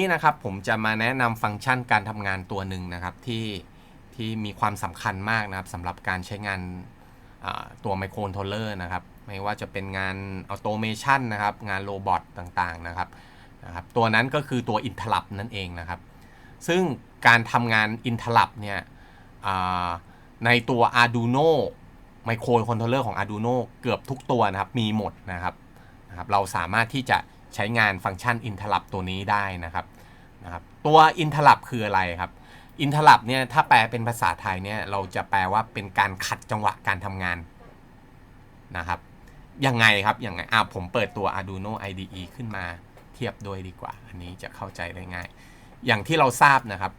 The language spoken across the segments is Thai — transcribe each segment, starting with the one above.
นี่นะครับผมจะมาแนะนำฟังก์ชันการทำงานตัวหนึ่งนะครับที่ที่มีความสำคัญมากนะครับสำหรับการใช้งานตัวไมโคร c ท n ลเลอร์นะครับ ไม่ว่าจะเป็นงานออโตเมชันนะครับ งานโรบอทต่างๆนะครับนะครับ ตัวนั้นก็คือตัว Interrupt นั่นเองนะครับ ซึ่งการทำงาน Interrupt เนี่ยในตัว Arduino ไมโครคอนโทรลเลอร์ของ Arduino เกือบทุกตัวนะครับ มีหมดนะครับนะครับ เราสามารถที่จะใช้งานฟังก์ชัน interrupt ตัวนี้ได้นะครับ นะครับตัว interrupt คืออะไรครับ interrupt เนี่ยถ้าแปลเป็นภาษาไทยเนี่ยเราจะแปลว่าเป็นการขัดจังหวะการทำงานนะครับยังไงครับยังไงอะผมเปิดตัว Arduino IDE ขึ้นมาเทียบด้วยดีกว่า อันนี้จะเข้าใจได้ง่าย อย่างที่เราทราบนะครับ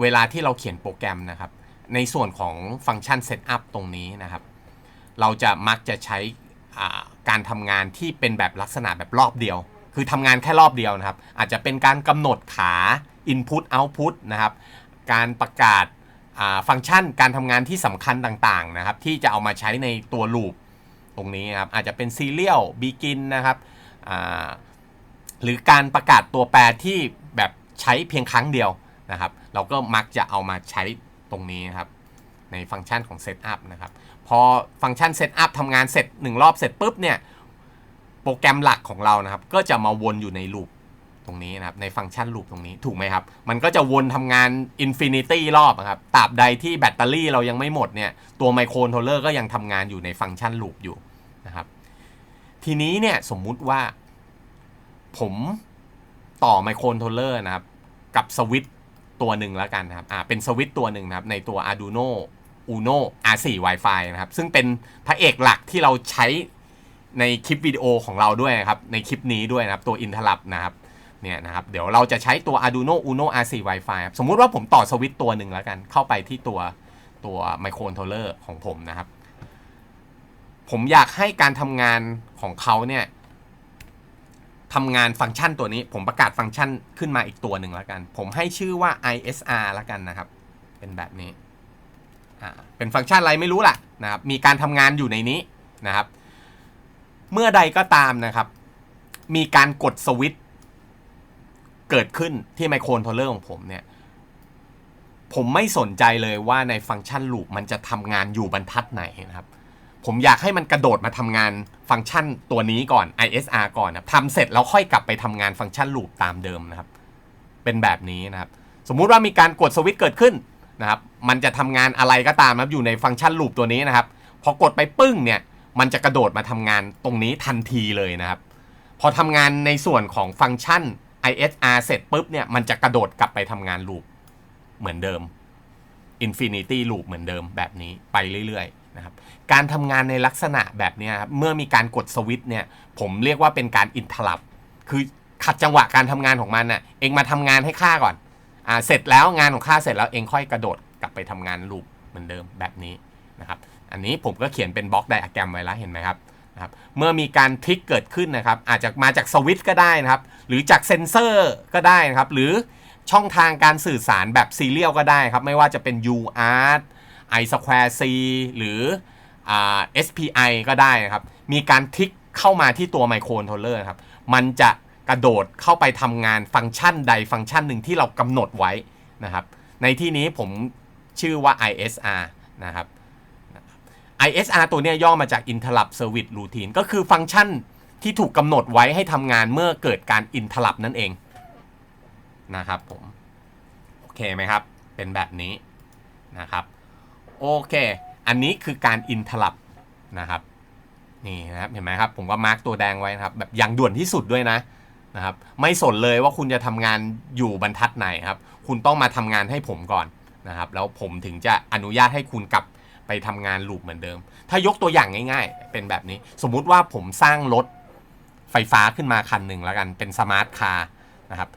เวลาที่เราเขียนโปรแกรมนะครับ ในส่วนของฟังก์ชัน setup ตรงนี้นะครับ เราจะมักจะใช้อ่าการทำงานที่เป็นแบบลักษณะแบบรอบเดียว คือทำงานแค่รอบเดียวนะครับ อาจจะเป็นการกำหนดขา Input Output นะครับ การประกาศฟังก์ชันการทำงานที่สำคัญต่างๆนะครับ ที่จะเอามาใช้ในตัวลูปตรงนี้นครับอาจจะเป็น Serial Begin นะครับหรือการประกาศตัวแปรที่แบบใช้เพียงครั้งเดียวนะครับ เราก็มักจะเอามาใช้ตรงนี้นครับ ในฟังก์ชันของ Setup นะครับ พอฟังก์ชัน Setup ทำงานเสร็จ 1 รอบเสร็จปุ๊บเนี่ย โปรแกรมหลักของเรานะครับ ก็จะมาวนอยู่ในลูปตรงนี้นะครับ ในฟังก์ชันลูปตรงนี้ถูกไหมครับ มันก็จะวนทำงาน Infinity รอบอะครับตราบใดที่แบตเตอรี่เรายังไม่หมดเนี่ย ตัวไมโคร c ท n ลเลอร์ก็ยังทำงานอยู่ในฟังก์ชันลูปอยู่นะครับ ทีนี้เนี่ยสมมุติว่า ผมต่อไมโคร c ท n ลเลอร์นะครับ กับสวิตตัวหนึ่งแล้วกันนะครับ อ่า เป็นสวิตตัวหนึ่งนะครับ ในตัว Arduino Uno R4 Wi-Fi นะครับ ซึ่งเป็นพระเอกหลักที่เราใช้ ในคลิปวิดีโอของเราด้วยนะครับ ในคลิปนี้ด้วยนะครับ ตัว Interrupt นะครับเนี่ยนะครับเดี๋ยวเราจะใช้ตัว Arduino Uno R4 Wi-Fi สมมุติว่าผมต่อสวิตตัวหนึ่งแล้วกัน เข้าไปที่ตัวตัวไมโคร c ท n ลเลอร์ของผมนะครับ ผมอยากให้การทำงานของเขาเนี่ยทำงานฟังก์ชันตัวนี้ ผมประกาศฟังก์ชันขึ้นมาอีกตัวหนึ่งแล้วกัน ผมให้ชื่อว่า ISR แล้วกันนะครับ เป็นแบบนี้เป็นฟังก์ชันอะไรไม่รู้แหละนะครับ มีการทำงานอยู่ในนี้นะครับ เมื่อใดก็ตามนะครับ มีการกดสวิตช์เกิดขึ้นที่ไมโคร c ท n ลเลอร์ของผมเนี่ย ผมไม่สนใจเลยว่าในฟังก์ชันลูปมันจะทำงานอยู่บรรทัดไหนนะครับ ผมอยากให้มันกระโดดมาทำงานฟังก์ชันตัวนี้ก่อน ISR ก่อนนะทำเสร็จแล้วค่อยกลับไปทำงานฟังก์ชันลูปตามเดิมนะครับ เป็นแบบนี้นะครับ สมมุติว่ามีการกดสวิตช์เกิดขึ้นนะครับ มันจะทำงานอะไรก็ตามนะครับอยู่ในฟังก์ชันลูปตัวนี้นะครับ พอกดไปปึ้งเนี่ย มันจะกระโดดมาทำงานตรงนี้ทันทีเลยนะครับ พอทำงานในส่วนของฟังก์ชัน ISR เสร็จปุ๊บเนี่ยมันจะกระโดดกลับไปทำงานลูปเหมือนเดิม Infinity Loop เหมือนเดิมแบบนี้ไปเรื่อยๆนะครับการทำงานในลักษณะแบบนี้ครับเมื่อมีการกดสวิตช์เนี่ยผมเรียกว่าเป็นการอินทลับคือขัดจังหวะการทำงานของมันน่ะเองมาทำงานให้ข้าก่อนอ่าเสร็จแล้วงานของข้าเสร็จแล้วเองค่อยกระโดดกลับไปทำงานลูปเหมือนเดิมแบบนี้นะครับ อันนี้ผมก็เขียนเป็นบล็อกไดอะแกรมไว้แล้วเห็นไหมครับนะครับ เมื่อมีการทริกเกิดขึ้นนะครับ อาจจะมาจากสวิตช์ก็ได้นะครับ หรือจากเซนเซอร์ก็ได้นะครับ หรือช่องทางการสื่อสารแบบซีเรียลก็ได้ครับ ไม่ว่าจะเป็น UART i Square C หรืออ SPI ก็ได้นะครับ มีการทริกเข้ามาที่ตัวไมโคร c ท n ลเลอร์ครับ มันจะกระโดดเข้าไปทำงานฟังก์ชันใดฟังก์ชันหนึ่งที่เรากำหนดไว้นะครับ ในที่นี้ผมชื่อว่า ISR นะครับ ISR ตัวนี้ยย่อมาจาก Interrupt Service Routine ก็คือฟังก์ชันที่ถูกกำหนดไว้ให้ทำงานเมื่อเกิดการ Interrupt นั่นเองนะครับผม โอเคไหมครับ เป็นแบบนี้นะครับ โอเค อันนี้คือการ Interrupt นะครับ นี่นะครับ เห็นไหมครับ ผมก็มาร์กตัวแดงไว้นะครับ แบบอย่างด่วนที่สุดด้วยนะนะครับ ไม่สนเลยว่าคุณจะทำงานอยู่บรรทัดไหนครับ คุณต้องมาทำงานให้ผมก่อนนะครับ แล้วผมถึงจะอนุญาตให้คุณกลับ ไปทำงานลูปเหมือนเดิม ถ้ายกตัวอย่างง่าย ๆ เป็นแบบนี้ สมมุติว่าผมสร้างรถไฟฟ้าขึ้นมาคันหนึ่งแล้วกันเป็นสมาร์ทคาร์นะครับ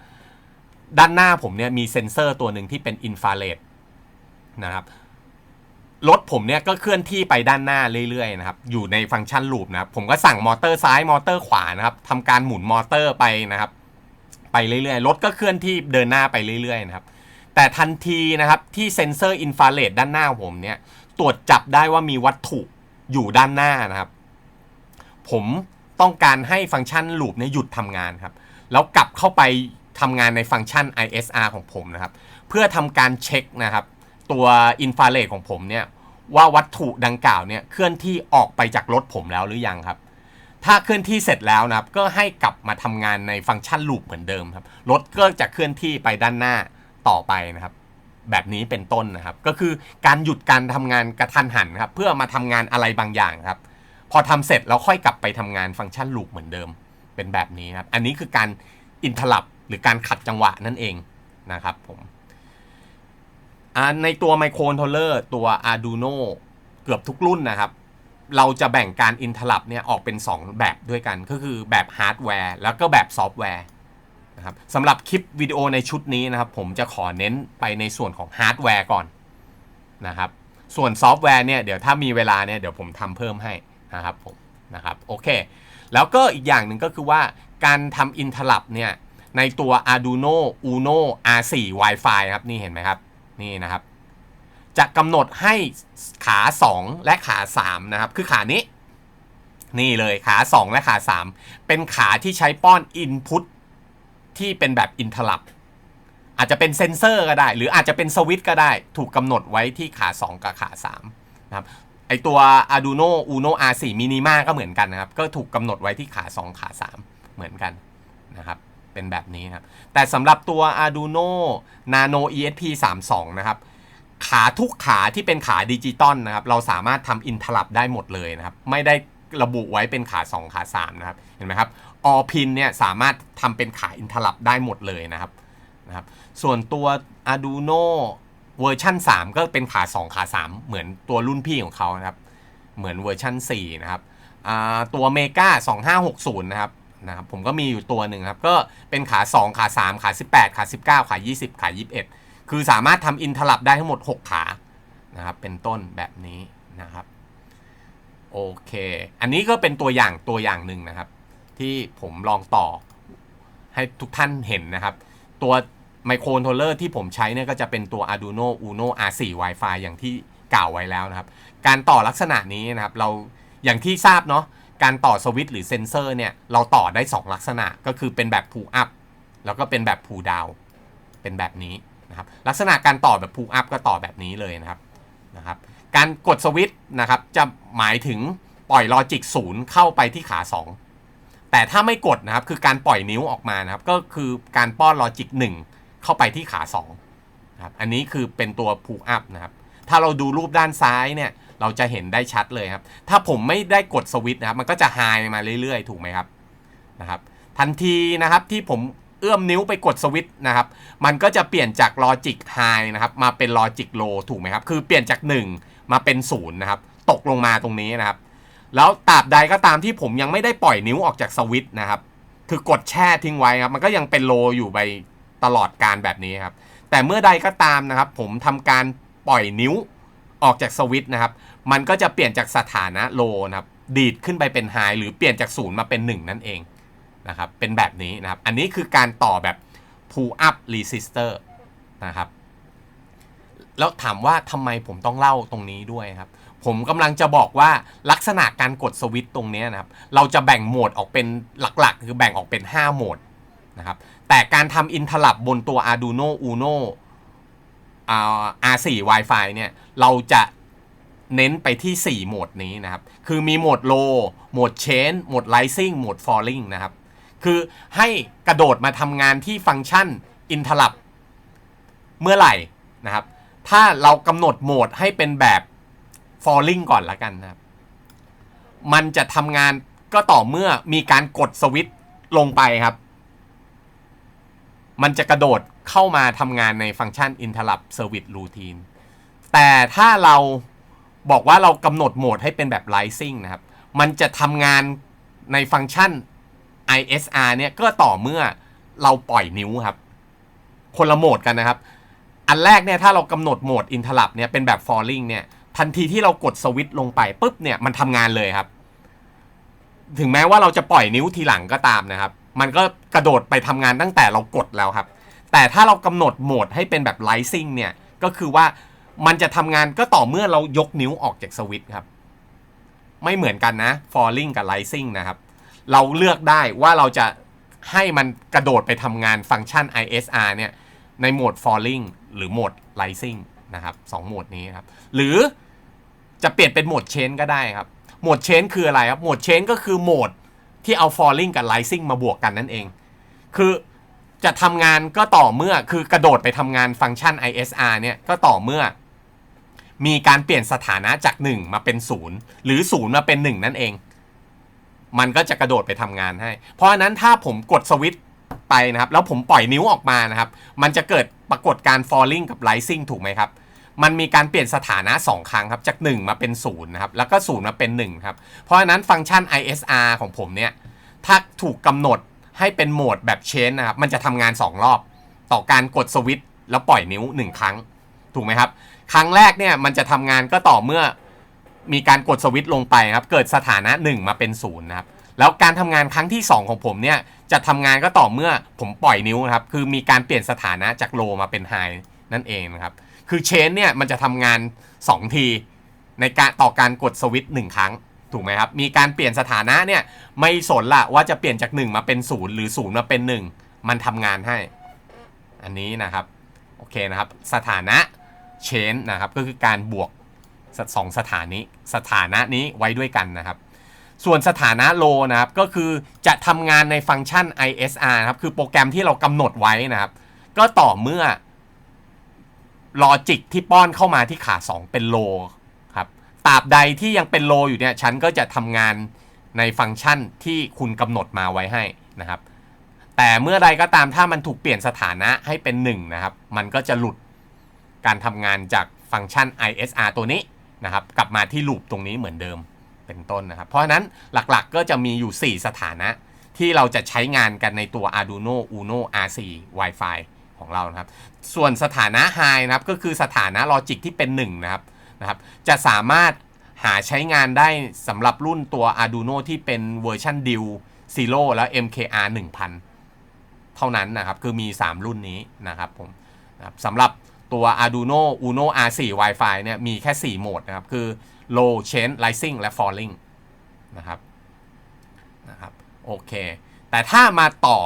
ด้านหน้าผมเนี่ยมีเซ็นเซอร์ตัวหนึ่งที่เป็นอินฟราเรดนะครับรถผมเนี่ยก็เคลื่อนที่ไปด้านหน้าเรื่อยๆนะครับอยู่ในฟังก์ชันลูปนะครับผมก็สั่งมอเตอร์ซ้ายมอเตอร์ขวานะครับทำการหมุนมอเตอร์ไปนะครับ ไปเรื่อยๆรถก็เคลื่อนที่เดินหน้าไปเรื่อยๆนะครับ แต่ทันทีนะครับที่เซ็นเซอร์อินฟราเรดด้านหน้าผมเนี่ย ตรวจจับได้ว่ามีวัตถุอยู่ด้านหน้านะครับ ผมต้องการให้ฟังก์ชันลูปเนี่ยหยุดทำงานครับ แล้วกลับเข้าไปทำงานในฟังก์ชัน ISR ของผมนะครับ เพื่อทำการเช็คนะครับ ตัวอินฟราเรดของผมเนี่ยว่าวัตถุดังกล่าวเนี่ยเคลื่อนที่ออกไปจากรถผมแล้วหรือยังครับ ถ้าเคลื่อนที่เสร็จแล้วนะครับ ก็ให้กลับมาทำงานในฟังก์ชันลูปเหมือนเดิมครับรถก็จะเคลื่อนที่ไปด้านหน้าต่อไปนะครับ แบบนี้เป็นต้นนะครับ ก็คือการหยุดการทำงานกระทันหันครับ เพื่อมาทำงานอะไรบางอย่างครับ พอทำเสร็จแล้วค่อยกลับไปทำงานฟังก์ชันลูปเหมือนเดิมเป็นแบบนี้ครับ อันนี้คือการอินทลับหรือการขัดจังหวะนั่นเองนะครับผมในตัวไมโคร c โทรลเลอร์ตัว Arduino เกือบทุกรุ่นนะครับ เราจะแบ่งการอินทลับเนี่ยออกเป็น 2 แบบด้วยกัน ก็คือแบบฮาร์ดแวร์แล้วก็แบบซอฟต์แวร์ นะครับสำหรับคลิปวิดีโอในชุดนี้นะครับ ผมจะขอเน้นไปในส่วนของฮาร์ดแวร์ก่อนนะครับ ส่วนซอฟต์แวร์เนี่ยเดี๋ยวถ้ามีเวลาเนี่ยเดี๋ยวผมทำเพิ่มให้นะครับผมนะครับโอเค แล้วก็อีกอย่างหนึ่งก็คือว่าการทำอินทลับเนี่ยในตัว Arduino Uno R4 Wi-Fi ครับนี่เห็นไหมครับนี่นะครับ จะกำหนดให้ขา 2 และขา 3 นะครับ คือขานี้ นี่เลยขา 2 และขา 3 เป็นขาที่ใช้ป้อน Input ที่เป็นแบบอินทลับอาจจะเป็นเซนเซอร์ก็ได้ หรืออาจจะเป็นสวิตช์ก็ได้ ถูกกำหนดไว้ที่ขา 2 กับขา 3 นะครับไอตัว Arduino Uno R4 Minima ก็เหมือนกันนะครับ ก็ถูกกำหนดไว้ที่ขา 2 ขา 3 เหมือนกันนะครับ เป็นแบบนี้นะครับ แต่สำหรับตัว Arduino Nano ESP 32นะครับ ขาทุกขาที่เป็นขาดิจิตอลนะครับ เราสามารถทำอินทลับได้หมดเลยนะครับ ไม่ได้ระบุไว้เป็นขา 2 ขา 3 นะครับ เห็นไหมครับ ออพินเนี่ยสามารถทำเป็นขาอินทลับได้หมดเลยนะครับนะครับ ส่วนตัว Arduino เวอร์ชัน3 ก็เป็นขา 2 ขา 3 เหมือนตัวรุ่นพี่ของเขานะครับ เหมือนเวอร์ชัน4 นะครับตัวเมกา2560 นะครับนะครับ ผมก็มีอยู่ตัวหนึ่งครับ ก็เป็นขา 2 ขา 3 ขา 18 ขา 19 ขา 20 ขา 21 คือสามารถทำอินทลับได้ทั้งหมด 6 ขานะครับ เป็นต้นแบบนี้นะครับ โอเค อันนี้ก็เป็นตัวอย่างตัวอย่างหนึ่งนะครับ ที่ผมลองต่อให้ทุกท่านเห็นนะครับ ตัวไมโคร c โทรลเลอร์ที่ผมใช้เนี่ยก็จะเป็นตัว Arduino Uno R4 Wi-Fi อย่างที่กล่าวไว้แล้วนะครับ การต่อลักษณะนี้นะครับ เราอย่างที่ทราบเนาะการต่อสวิตช์หรือเซนเซอร์เนี่ยเราต่อได้ 2 ลักษณะก็คือเป็นแบบ pull up แล้วก็เป็นแบบ pull down เป็นแบบนี้นะครับ ลักษณะการต่อแบบ pull up ก็ต่อแบบนี้เลยนะครับนะครับ การกดสวิตช์นะครับจะหมายถึงปล่อยลอจิก0เข้าไปที่ขา 2 แต่ถ้าไม่กดนะครับคือการปล่อยนิ้วออกมานะครับ ก็คือการป้อนลอจิก1เข้าไปที่ขา2นะครับอันนี้คือเป็นตัว pull up นะครับ ถ้าเราดูรูปด้านซ้ายเนี่ย เราจะเห็นได้ชัดเลยครับ ถ้าผมไม่ได้กดสวิตช์นะครับ มันก็จะไฮมาเรื่อยๆ ถูกไหมครับนะครับ ทันทีนะครับที่ผมเอื้อมนิ้วไปกดสวิตช์นะครับ มันก็จะเปลี่ยนจากลอจิกไฮนะครับ มาเป็นลอจิกโลถูกไหมครับ คือเปลี่ยนจาก 1 มาเป็น0นะครับ ตกลงมาตรงนี้นะครับ แล้วตราบใดก็ตามที่ผมยังไม่ได้ปล่อยนิ้วออกจากสวิตช์นะครับ คือกดแช่ทิ้งไว้ครับ มันก็ยังเป็นโลอยู่ไปตลอดการแบบนี้ครับ แต่เมื่อใดก็ตามนะครับ ผมทำการปล่อยนิ้วออกจากสวิตช์นะครับ มันก็จะเปลี่ยนจากสถานะโลนะครับ ดีดขึ้นไปเป็นไฮหรือเปลี่ยนจากศูนย์มาเป็น 1 นั่นเองนะครับ เป็นแบบนี้นะครับ อันนี้คือการต่อแบบ pull up resistor นะครับ แล้วถามว่าทำไมผมต้องเล่าตรงนี้ด้วยครับ ผมกำลังจะบอกว่าลักษณะการกดสวิตช์ตรงนี้นะครับ เราจะแบ่งโหมดออกเป็นหลักๆ คือแบ่งออกเป็น 5 โหมดนะครับ แต่การทำอินทลับบนตัว Arduino Uno R4 Wi-Fi เนี่ย เราจะเน้นไปที่ 4 โหมดนี้นะครับ คือมีโหมด low โหมด chain โหมด rising โหมด falling นะครับ คือให้กระโดดมาทำงานที่ฟังก์ชัน interrupt เมื่อไหร่นะครับ ถ้าเรากำหนดโหมดให้เป็นแบบ falling ก่อนละกันนะครับ มันจะทำงานก็ต่อเมื่อมีการกดสวิตช์ลงไปครับ มันจะกระโดดเข้ามาทำงานในฟังก์ชัน interrupt service routine แต่ถ้าเราบอกว่าเรากำหนดโหมดให้เป็นแบบ rising นะครับ มันจะทำงานในฟังก์ชัน ISR เนี่ยก็ต่อเมื่อเราปล่อยนิ้วครับ คนละโหมดกันนะครับ อันแรกเนี่ยถ้าเรากำหนดโหมด interrupt เนี่ยเป็นแบบ falling เนี่ย ทันทีที่เรากดสวิตช์ลงไปปุ๊บเนี่ยมันทำงานเลยครับ ถึงแม้ว่าเราจะปล่อยนิ้วทีหลังก็ตามนะครับ มันก็กระโดดไปทำงานตั้งแต่เรากดแล้วครับ แต่ถ้าเรากำหนดโหมดให้เป็นแบบ rising เนี่ยก็คือว่ามันจะทำงานก็ต่อเมื่อเรายกนิ้วออกจากสวิตช์ครับ ไม่เหมือนกันนะ falling กับ rising นะครับ เราเลือกได้ว่าเราจะให้มันกระโดดไปทำงานฟังก์ชัน ISR เนี่ยในโหมด falling หรือโหมด rising นะครับสองโหมดนี้ครับ หรือ จะเปลี่ยนเป็นโหมด change ก็ได้ครับ โหมด change คืออะไรครับ โหมด change ก็คือโหมดที่เอา falling กับ rising มาบวกกันนั่นเอง คือจะทำงานก็ต่อเมื่อคือกระโดดไปทำงานฟังก์ชัน ISR เนี่ยก็ต่อเมื่อ มีการเปลี่ยนสถานะจาก 1 มาเป็น 0 หรือ 0 มาเป็น 1 นั่นเอง มันก็จะกระโดดไปทำงานให้ เพราะฉะนั้นถ้าผมกดสวิตช์ไปนะครับ แล้วผมปล่อยนิ้วออกมานะครับ มันจะเกิดปรากฏการ์ falling กับ rising ถูกไหมครับ มันมีการเปลี่ยนสถานะ 2 ครั้งครับ จาก 1 มาเป็น0นะครับ แล้วก็0มาเป็น1ครับ เพราะฉะนั้นฟังก์ชัน ISR ของผมเนี่ย ถ้าถูกกำหนดให้เป็นโหมดแบบ change นะครับ มันจะทำงาน 2 รอบ ต่อการกดสวิตช์แล้วปล่อยนิ้ว 1 ครั้ง ถูกไหมครับ ครั้งแรกเนี่ยมันจะทำงานก็ต่อเมื่อมีการกดสวิตช์ลงไปครับ เกิดสถานะ 1 มาเป็น0นะครับ แล้วการทำงานครั้งที่ 2 ของผมเนี่ยจะทำงานก็ต่อเมื่อผมปล่อยนิ้วนะครับ คือมีการเปลี่ยนสถานะจากโลมาเป็นไฮนั่นเองนะครับ คือเชนเนี่ยมันจะทำงาน 2 ที ในการต่อการกดสวิตช์1ครั้ง ถูกไหมครับ มีการเปลี่ยนสถานะเนี่ยไม่สนละว่าจะเปลี่ยนจาก 1 มาเป็น 0 หรือ 0 มาเป็น 1 มันทำงานให้ อันนี้นะครับ โอเคนะครับ สถานะเชนนะครับก็คือการบวกสองสถานี้สถานะนี้ไว้ด้วยกันนะครับ ส่วนสถานะโลนะครับก็คือจะทำงานในฟังก์ชัน ISR นะครับคือโปรแกรมที่เรากำหนดไว้นะครับ ก็ต่อเมื่อ ลอจิกที่ป้อนเข้ามาที่ขา 2 เป็นโลครับตราบใดที่ยังเป็นโลอยู่เนี่ยฉันก็จะทำงานในฟังก์ชันที่คุณกำหนดมาไว้ให้นะครับ แต่เมื่อใดก็ตามถ้ามันถูกเปลี่ยนสถานะให้เป็น 1 นะครับ มันก็จะหลุดการทำงานจากฟังก์ชัน ISR ตัวนี้นะครับ กลับมาที่ลูปตรงนี้เหมือนเดิมเป็นต้นนะครับ เพราะฉะนั้นหลักๆก็จะมีอยู่ 4 สถานะที่เราจะใช้งานกันในตัว Arduino Uno R4 Wi-Fi ของเรานะครับ ส่วนสถานะ High นะครับก็คือสถานะลอจิกที่เป็น1นะครับนะครับ จะสามารถหาใช้งานได้สำหรับรุ่นตัว Arduino ที่เป็นเวอร์ชัน DIL Zero และ MKR 1000 เท่านั้นนะครับ คือมี 3 รุ่นนี้นะครับผมนะบสำหรับตัว Arduino Uno R4 Wi-Fi เนี่ยมีแค่ 4 โหมดนะครับ คือ Low Change Rising และ Falling นะครับนะครับโอเค แต่ถ้ามาต่อ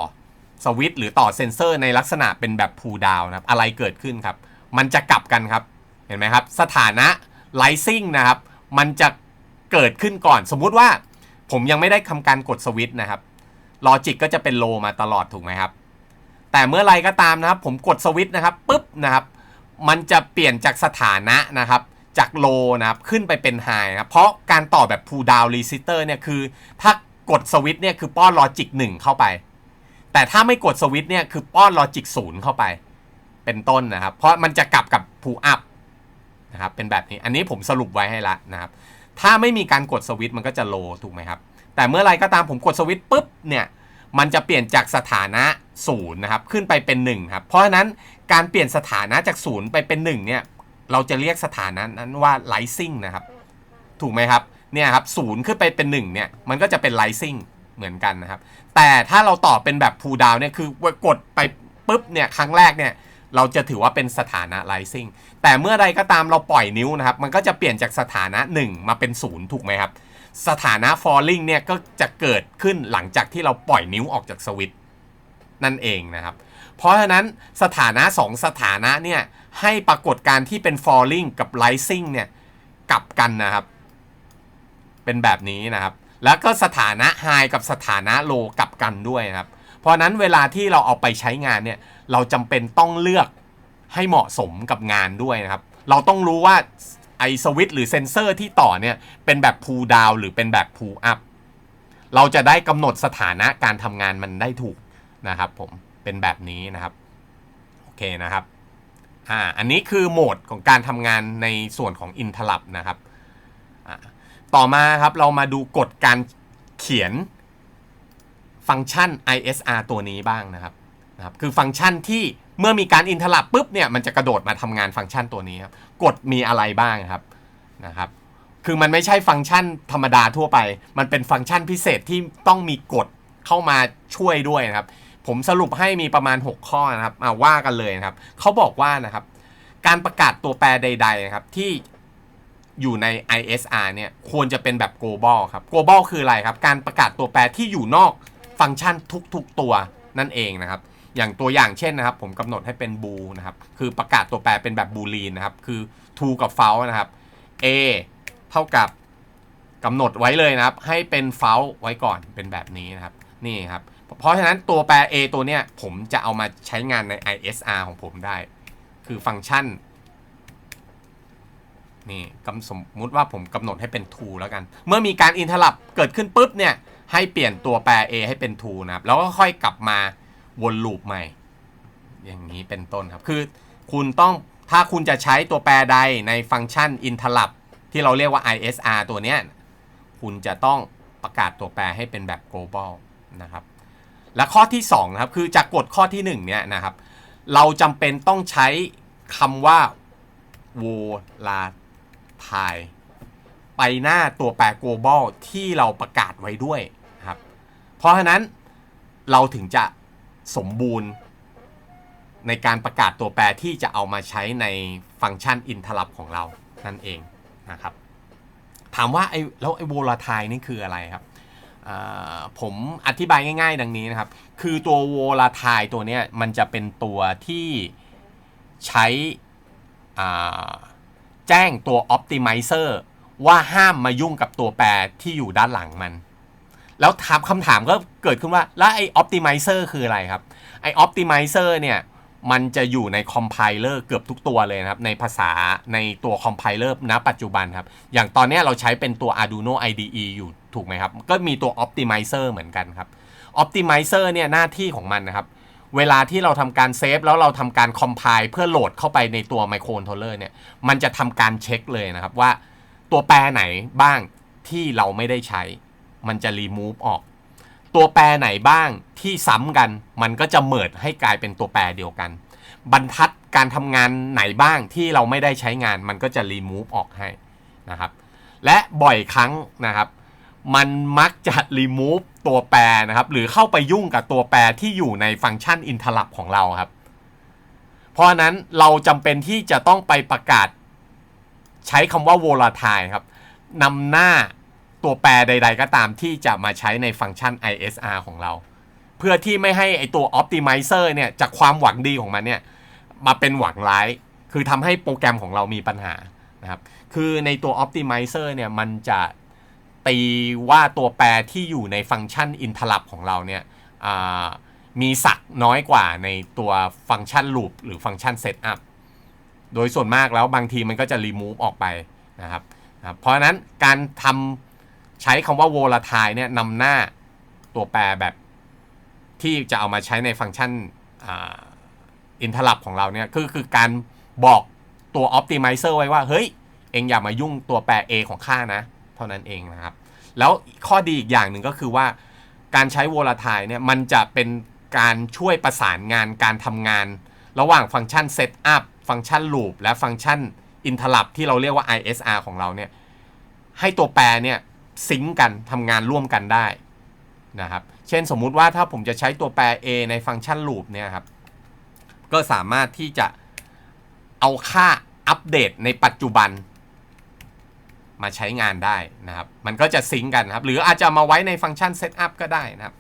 สวิตช์หรือต่อเซนเซอร์ในลักษณะเป็นแบบ pull down นะครับ อะไรเกิดขึ้นครับ มันจะกลับกันครับ เห็นไหมครับ สถานะ rising นะครับ มันจะเกิดขึ้นก่อน สมมุติว่าผมยังไม่ได้ทำการกดสวิตช์นะครับ ลอจิกก็จะเป็นโลมาตลอดถูกไหมครับ แต่เมื่อไรก็ตามนะครับ ผมกดสวิตช์นะครับปุ๊บนะครับ มันจะเปลี่ยนจากสถานะนะครับจากโลนะครับขึ้นไปเป็นไฮครับเพราะการต่อแบบ pull down resistor เนี่ยคือ ถ้ากดสวิตช์เนี่ยคือป้อนลอจิก1เข้าไป แต่ถ้าไม่กดสวิตช์เนี่ยคือป้อนลอจิก0เข้าไป เป็นต้นนะครับ เพราะมันจะกลับกับ pull up นะครับเป็นแบบนี้อันนี้ผมสรุปไว้ให้ละนะครับ ถ้าไม่มีการกดสวิตช์มันก็จะโลถูกไหมครับ แต่เมื่อไรก็ตามผมกดสวิตช์ปุ๊บเนี่ยมันจะเปลี่ยนจากสถานะ0นะครับขึ้นไปเป็น1ครับเพราะฉะนั้นการเปลี่ยนสถานะจาก 0 ไปเป็น1เนี่ยเราจะเรียกสถานะนั้นว่า rising นะครับ ถูกไหมครับเนี่ยครับศูนย์ขึ้นไปเป็น1เนี่ยมันก็จะเป็น rising เหมือนกันนะครับ แต่ถ้าเราต่อเป็นแบบ pull down เนี่ยคือกดไปปุ๊บเนี่ยครั้งแรกเนี่ยเราจะถือว่าเป็นสถานะ rising แต่เมื่อใดก็ตามเราปล่อยนิ้วนะครับ มันก็จะเปลี่ยนจากสถานะ 1 มาเป็น 0 ถูกไหมครับ สถานะ falling เนี่ยก็จะเกิดขึ้นหลังจากที่เราปล่อยนิ้วออกจากสวิตช์นั่นเองนะครับ เพราะฉะนั้นสถานะ 2 สถานะเนี่ยให้ปรากฏการที่เป็น falling กับ rising เนี่ยกลับกันนะครับ เป็นแบบนี้นะครับ แล้วก็สถานะ high กับสถานะ low กลับกันด้วยครับ เพราะนั้นเวลาที่เราเอาไปใช้งานเนี่ย เราจำเป็นต้องเลือกให้เหมาะสมกับงานด้วยนะครับ เราต้องรู้ว่าไอสวิตช์หรือเซนเซอร์ที่ต่อเนี่ย เป็นแบบ pull down หรือเป็นแบบ pull up เราจะได้กำหนดสถานะการทำงานมันได้ถูกนะครับผม เป็นแบบนี้นะครับ โอเคนะครับ อ่า อันนี้คือโหมดของการทำงานในส่วนของ interrupt นะครับ ต่อมาครับเรามาดูกฎการเขียนฟังก์ชัน ISR ตัวนี้บ้างนะครับนะครับ คือฟังก์ชันที่เมื่อมีการ interrupt ปุ๊บเนี่ยมันจะกระโดดมาทำงานฟังก์ชันตัวนี้ครับกฎมีอะไรบ้างครับนะครับ คือมันไม่ใช่ฟังก์ชันธรรมดาทั่วไป มันเป็นฟังก์ชันพิเศษที่ต้องมีกฎเข้ามาช่วยด้วยนะครับ ผมสรุปให้มีประมาณ 6 ข้อนะครับมาว่ากันเลยนะครับเขาบอกว่านะครับ การประกาศตัวแปรใดๆนะครับที่ อยู่ใน ISR เนี่ยควรจะเป็นแบบ global ครับ global คืออะไรครับ การประกาศตัวแปรที่อยู่นอกฟังก์ชันทุกๆตัวนั่นเองนะครับ อย่างตัวอย่างเช่นนะครับ ผมกำหนดให้เป็นบูนะครับ คือประกาศตัวแปรเป็นแบบบูลีนนะครับ คือ true กับ false นะครับ a เท่ากับกำหนดไว้เลยนะครับ ให้เป็น false ไว้ก่อนเป็นแบบนี้นะครับ นี่ครับ เพราะฉะนั้นตัวแปร a ตัวเนี้ยผมจะเอามาใช้งานใน ISR ของผมได้ คือฟังก์ชัน นี่กำสมมุติว่าผมกำหนดให้เป็น true แล้วกัน เมื่อมีการอินทลับเกิดขึ้นปุ๊บเนี่ย ให้เปลี่ยนตัวแปร a ให้เป็น true นะครับ แล้วก็ค่อยกลับมาวนลูปใหม่ อย่างนี้เป็นต้นครับ คือคุณต้องถ้าคุณจะใช้ตัวแปรใดในฟังก์ชัน interrupt ที่เราเรียกว่า ISR ตัวเนี้ย คุณจะต้องประกาศตัวแปรให้เป็นแบบ global นะครับ และข้อที่2นะครับ คือจากกฎข้อที่1เนี่ยนะครับ เราจำเป็นต้องใช้คำว่า volatile ไปหน้าตัวแปร global ที่เราประกาศไว้ด้วยครับ เพราะฉะนั้นเราถึงจะสมบูรณ์ในการประกาศตัวแปรที่จะเอามาใช้ในฟังก์ชัน interrupt ของเรานั่นเองนะครับถามว่าไอ้แล้วไอ้ volatile นี่คืออะไรครับผมอธิบายง่าย ๆ ดังนี้นะครับ คือตัว volatile ตัวนี้มันจะเป็นตัวที่ใช้ แจ้งตัว optimizer ว่าห้ามมายุ่งกับตัวแปรที่อยู่ด้านหลังมัน แล้วถามคำถามก็เกิดขึ้นว่า แล้วไอ้ optimizer คืออะไรครับ ไอ้ optimizer เนี่ย มันจะอยู่ในคอมไพเลอร์เกือบทุกตัวเลยนะครับ ในภาษาในตัวคอมไพเลอร์ณปัจจุบันครับ อย่างตอนนี้เราใช้เป็นตัว Arduino IDE อยู่ถูกไหมครับ ก็มีตัว Optimizer เหมือนกันครับ Optimizer เนี่ยหน้าที่ของมันนะครับ เวลาที่เราทำการเซฟแล้วเราทำการคอมไพล์เพื่อโหลดเข้าไปในตัวไมโครคอนโทรลเลอร์เนี่ยมันจะทำการเช็คเลยนะครับว่าตัวแปรไหนบ้างที่เราไม่ได้ใช้ มันจะรีมูฟออก ตัวแปรไหนบ้างที่ซ้ำกัน มันก็จะเมิดให้กลายเป็นตัวแปรเดียวกัน บรรทัดการทำงานไหนบ้างที่เราไม่ได้ใช้งาน มันก็จะรีมูฟออกให้นะครับและบ่อยครั้งนะครับ มันมักจะรีมูฟตัวแปรนะครับ หรือเข้าไปยุ่งกับตัวแปรที่อยู่ในฟังก์ชัน interrupt ของเราครับ เพราะนั้นเราจำเป็นที่จะต้องไปประกาศ ใช้คำว่า volatile ครับนำหน้าตัวแปรใด ๆ ก็ตามที่จะมาใช้ในฟังก์ชัน ISR ของเรา เพื่อที่ไม่ให้ไอตัว optimizer เนี่ยจากความหวังดีของมันเนี่ย มาเป็นหวังร้าย คือทำให้โปรแกรมของเรามีปัญหานะครับ คือในตัว optimizer เนี่ยมันจะ ตีว่าตัวแปรที่อยู่ในฟังก์ชัน interrupt ของเราเนี่ยมีศักน้อยกว่าในตัวฟังก์ชัน loop หรือฟังก์ชัน setup โดยส่วนมากแล้วบางทีมันก็จะ remove ออกไปนะครับนะเพราะนั้นการทำใช้คำว่า volatile เนี่ยนำหน้าตัวแปรแบบที่จะเอามาใช้ในฟังก์ชัน interrupt ของเราเนี่ยคือคือการบอกตัว optimizer ไว้ว่า เฮ้ย เองอย่ามายุ่งตัวแปร A ของข้านะ ท่านั้นเองนะครับ แล้วข้อดีอีกอย่างหนึ่งก็คือว่าการใช้ volatile เนี่ยมันจะเป็นการช่วยประสานงานการทำงาน ระหว่างฟังก์ชัน setup ฟังก์ชัน loop และฟังก์ชัน interrupt ที่เราเรียกว่า ISR ของเราเนี่ยให้ตัวแปรเนี่ยซิงกันทำงานร่วมกันได้นะครับ เช่นสมมุติว่าถ้าผมจะใช้ตัวแปร A ในฟังก์ชัน loop เนี่ยครับ ก็สามารถที่จะเอาค่าอัปเดตในปัจจุบัน มาใช้งานได้นะครับ มันก็จะซิงกันครับ หรืออาจจะมาไว้ในฟังก์ชัน setup ก็ได้นะครับ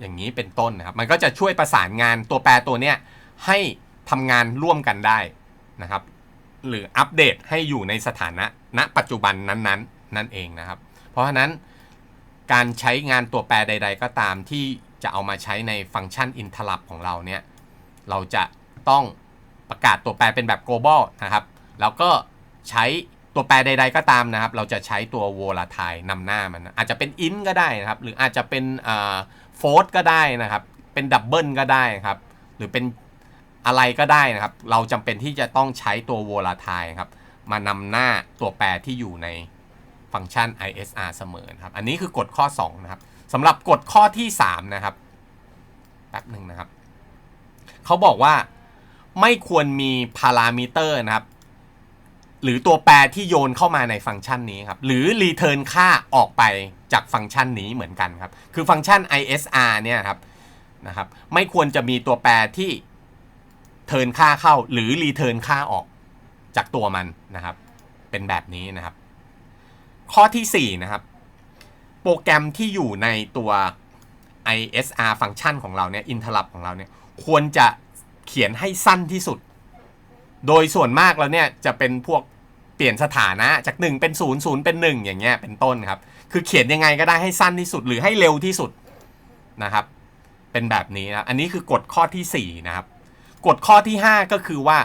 อย่างนี้เป็นต้นนะครับ มันก็จะช่วยประสานงานตัวแปรตัวเนี้ยให้ทำงานร่วมกันได้นะครับ หรืออัปเดตให้อยู่ในสถานะณปัจจุบันนั้นๆนั่นเองนะครับ เพราะฉะนั้นการใช้งานตัวแปรใด ๆ ก็ตามที่จะเอามาใช้ในฟังก์ชัน interrupt ของเราเนี่ย เราจะต้องประกาศตัวแปรเป็นแบบ global นะครับ แล้วก็ ใช้ตัวแปรใด ๆ ก็ตามนะครับ เราจะใช้ตัว volatile นำหน้ามัน อาจจะเป็น int ก็ได้นะครับ หรืออาจจะเป็น float ก็ได้นะครับ เป็น double ก็ได้ครับ หรือเป็นอะไรก็ได้นะครับ เราจำเป็นที่จะต้องใช้ตัว volatile ครับ มานำหน้าตัวแปรที่อยู่ในฟังก์ชัน ISR เสมอครับ อันนี้คือกฎข้อ 2 นะครับสำหรับกฎข้อที่ 3 นะครับ แป๊บหนึ่งนะครับ เขาบอกว่าไม่ควรมีพารามิเตอร์นะครับ หรือตัวแปรที่โยนเข้ามาในฟังก์ชันนี้ครับ หรือรีเทิร์นค่าออกไปจากฟังก์ชันนี้เหมือนกันครับ คือฟังก์ชัน ISR เนี่ยครับนะครับ ไม่ควรจะมีตัวแปรที่เทิร์นค่าเข้า หรือรีเทิร์นค่าออกจากตัวมันนะครับ เป็นแบบนี้นะครับ ข้อที่4นะครับ โปรแกรมที่อยู่ในตัว ISR ฟังก์ชันของเราเนี่ย interrupt ของเราเนี่ย ควรจะเขียนให้สั้นที่สุด โดยส่วนมากแล้วเนี่ยจะเป็นพวก เปลี่ยนสถานะจาก 1 เป็น 0 0 เป็น 1 อย่างเงี้ยเป็นต้นครับ คือเขียนยังไงก็ได้ให้สั้นที่สุดหรือให้เร็วที่สุดนะครับ เป็นแบบนี้นะอันนี้คือกฎข้อที่ 4 นะครับ กฎข้อที่ 5 ก็คือว่า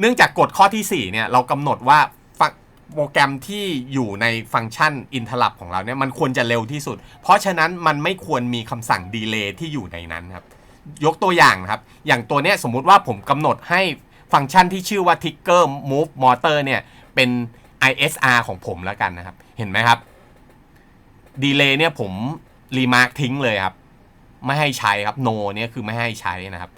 เนื่องจากกฎข้อที่ 4 เนี่ยเรากำหนดว่าโปรแกรมที่อยู่ในฟังก์ชัน interrupt ของเราเนี่ยมันควรจะเร็วที่สุด เพราะฉะนั้นมันไม่ควรมีคำสั่ง delay ที่อยู่ในนั้นครับ ยกตัวอย่างนะครับ อย่างตัวเนี้ยสมมุติว่าผมกำหนดให้ ฟังก์ชันที่ชื่อว่า trigger move motor เนี่ย เป็น ISR ของผมแล้วกันนะครับ เห็นไหมครับ delay เนี่ยผมรีมาร์คทิ้งเลยครับ ไม่ให้ใช้ครับ no เนี่ยคือไม่ให้ใช้นะครับ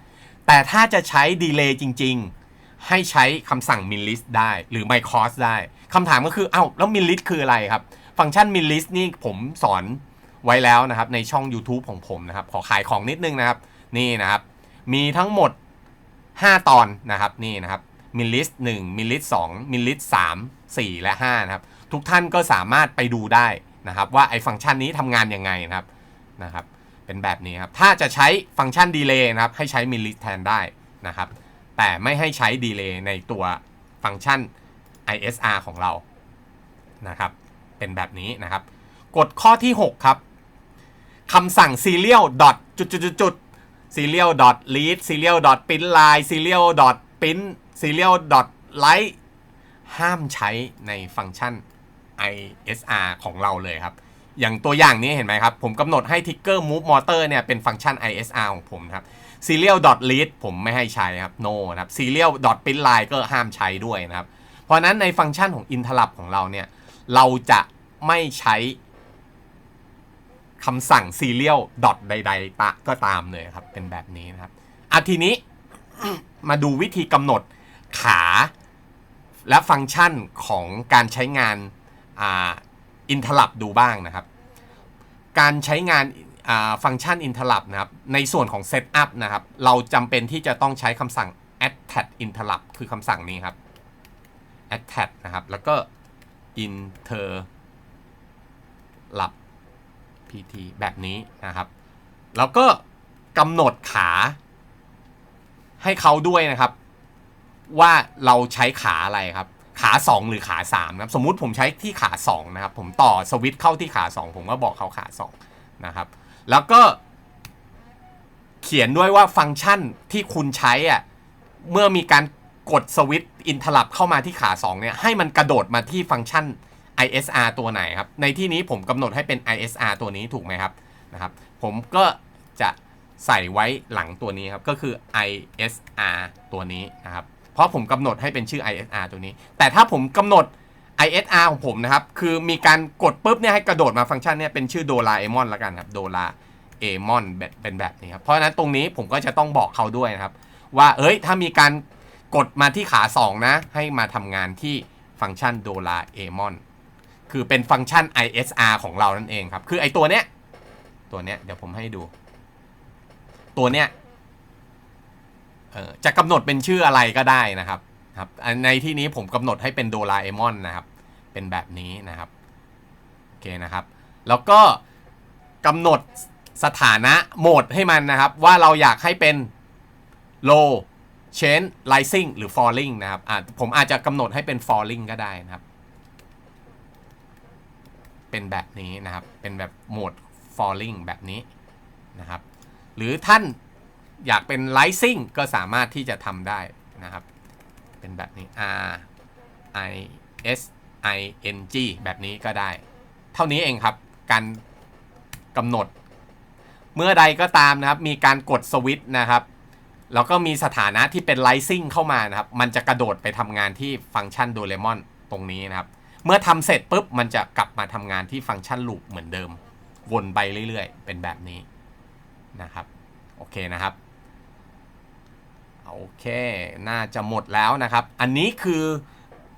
แต่ถ้าจะใช้ delay จริง ๆ ให้ใช้คำสั่ง min list ได้ หรือ my cost ได้คำถามก็คือเอ้าแล้ว min list คืออะไรครับ ฟังก์ชัน min list นี่ผมสอนไว้แล้วนะครับ ในช่อง YouTube ของผมนะครับ ขอขายของนิดนึงนะครับ นี่นะครับ มีทั้งหมด 5 ตอนนะครับนี่นะครับ min list 1 min list 2 min list 3 4และ5นะครับทุกท่านก็สามารถไปดูได้นะครับว่าไอ้ฟังก์ชันนี้ทำงานยังไงนะครับนะครับเป็นแบบนี้ครับถ้าจะใช้ฟังก์ชัน delay นะครับให้ใช้ min list แทนได้นะครับแต่ไม่ให้ใช้ delay ในตัวฟังก์ชัน ISR ของเรานะครับเป็นแบบนี้นะครับกฎข้อที่ 6 ครับคำสั่ง serial จุดจุดจุด serial dot read serial dot print line serial dot print serial dot write ห้ามใช้ในฟังก์ชัน ISR ของเราเลยครับ อย่างตัวอย่างนี้เห็นไหมครับ ผมกำหนดให้ Tigger move motor เนี่ยเป็นฟังก์ชัน ISR ของผมครับ serial dot read ผมไม่ให้ใช้ครับ no นะครับ serial dot print line ก็ห้ามใช้ด้วยนะครับ เพราะฉะนั้นในฟังก์ชันของ interrupt ของเราเนี่ยเราจะไม่ใช้ คำสั่ง serial dot ใด ๆ ตะก็ตามเลยครับ เป็นแบบนี้นะครับอะทีนี้มาดูวิธีกำหนดขาและฟังก์ชันของการใช้งานอ่า interrupt ดูบ้างนะครับ การใช้งานฟังก์ชัน interrupt นะครับ ในส่วนของ setup นะครับ เราจำเป็นที่จะต้องใช้คำสั่ง attach interrupt คือคำสั่งนี้ครับ attach นะครับ แล้วก็ interrupt pt แบบนี้นะครับ แล้วก็กำหนดขาให้เขาด้วยนะครับ ว่าเราใช้ขาอะไรครับ ขา 2 หรือขา3นะครับ สมมุติผมใช้ที่ขา2นะครับ ผมต่อสวิตช์เข้าที่ขา 2 ผมก็บอกเขาขา2นะครับ แล้วก็ เขียนด้วยว่าฟังก์ชันที่คุณใช้อะเมื่อมีการกดสวิตช์อินทลับเข้ามาที่ขา 2 เนี่ย ให้มันกระโดดมาที่ฟังก์ชัน ISR ตัวไหนครับ ในที่นี้ผมกำหนดให้เป็น ISR ตัวนี้ถูกไหมครับนะครับ ผมก็จะใส่ไว้หลังตัวนี้ครับ ก็คือ ISR ตัวนี้นะครับ เพราะผมกำหนดให้เป็นชื่อ ISR ตัวนี้ แต่ถ้าผมกำหนด ISR ของผมนะครับ คือมีการกดปุ๊บเนี่ยให้กระโดดมาฟังก์ชันเนี่ยเป็นชื่อโดราเอมอนละกันครับโดราเอมอนเป็นแบบนี้ครับ เพราะฉะนั้นตรงนี้ผมก็จะต้องบอกเขาด้วยนะครับ ว่าเอ้ยถ้ามีการกดมาที่ขา 2 นะ ให้มาทำงานที่ฟังก์ชันโดราเอมอน คือเป็นฟังก์ชัน ISR ของเรานั่นเองครับ คือไอตัวเนี้ย ตัวเนี้ยเดี๋ยวผมให้ดู ตัวเนี้ยเออจะกำหนดเป็นชื่ออะไรก็ได้นะครับครับ ในที่นี้ผมกำหนดให้เป็นโดราเอมอนนะครับ เป็นแบบนี้นะครับ โอเคนะครับ แล้วก็กำหนดสถานะโหมดให้มันนะครับ ว่าเราอยากให้เป็น low change rising หรือ falling นะครับผมอาจจะกำหนดให้เป็น falling ก็ได้นะครับ เป็นแบบนี้นะครับ เป็นแบบโหมด falling แบบนี้นะครับ หรือท่านอยากเป็น rising ก็สามารถที่จะทำได้นะครับ เป็นแบบนี้ R I S I N G แบบนี้ก็ได้ เท่านี้เองครับ การกำหนด เมื่อใดก็ตามนะครับ มีการกดสวิตช์นะครับแล้วก็มีสถานะที่เป็น rising เข้ามานะครับ มันจะกระโดดไปทำงานที่ฟังก์ชันโดเรมอนตรงนี้นะครับ เมื่อทำเสร็จปุ๊บมันจะกลับมาทำงานที่ฟังก์ชันลูปเหมือนเดิม วนไปเรื่อยๆ เป็นแบบนี้นะครับ โอเคนะครับโอเค น่าจะหมดแล้วนะครับ อันนี้คือ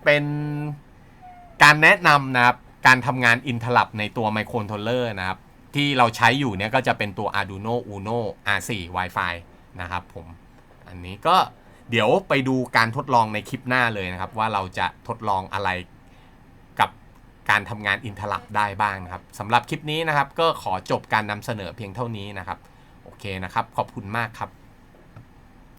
เป็นการแนะนำนะครับ การทำงาน Interrupt ในตัว Microcontroller นะครับ ที่เราใช้อยู่เนี่ยก็จะเป็นตัว Arduino Uno R4 Wi-Fi นะครับผม อันนี้ก็เดี๋ยวไปดูการทดลองในคลิปหน้าเลยนะครับ ว่าเราจะทดลองอะไร การทำงานอินทลับได้บ้างนะครับสำหรับคลิปนี้นะครับก็ขอจบการนำเสนอเพียงเท่านี้นะครับ โอเคนะครับ ขอบคุณมากครับ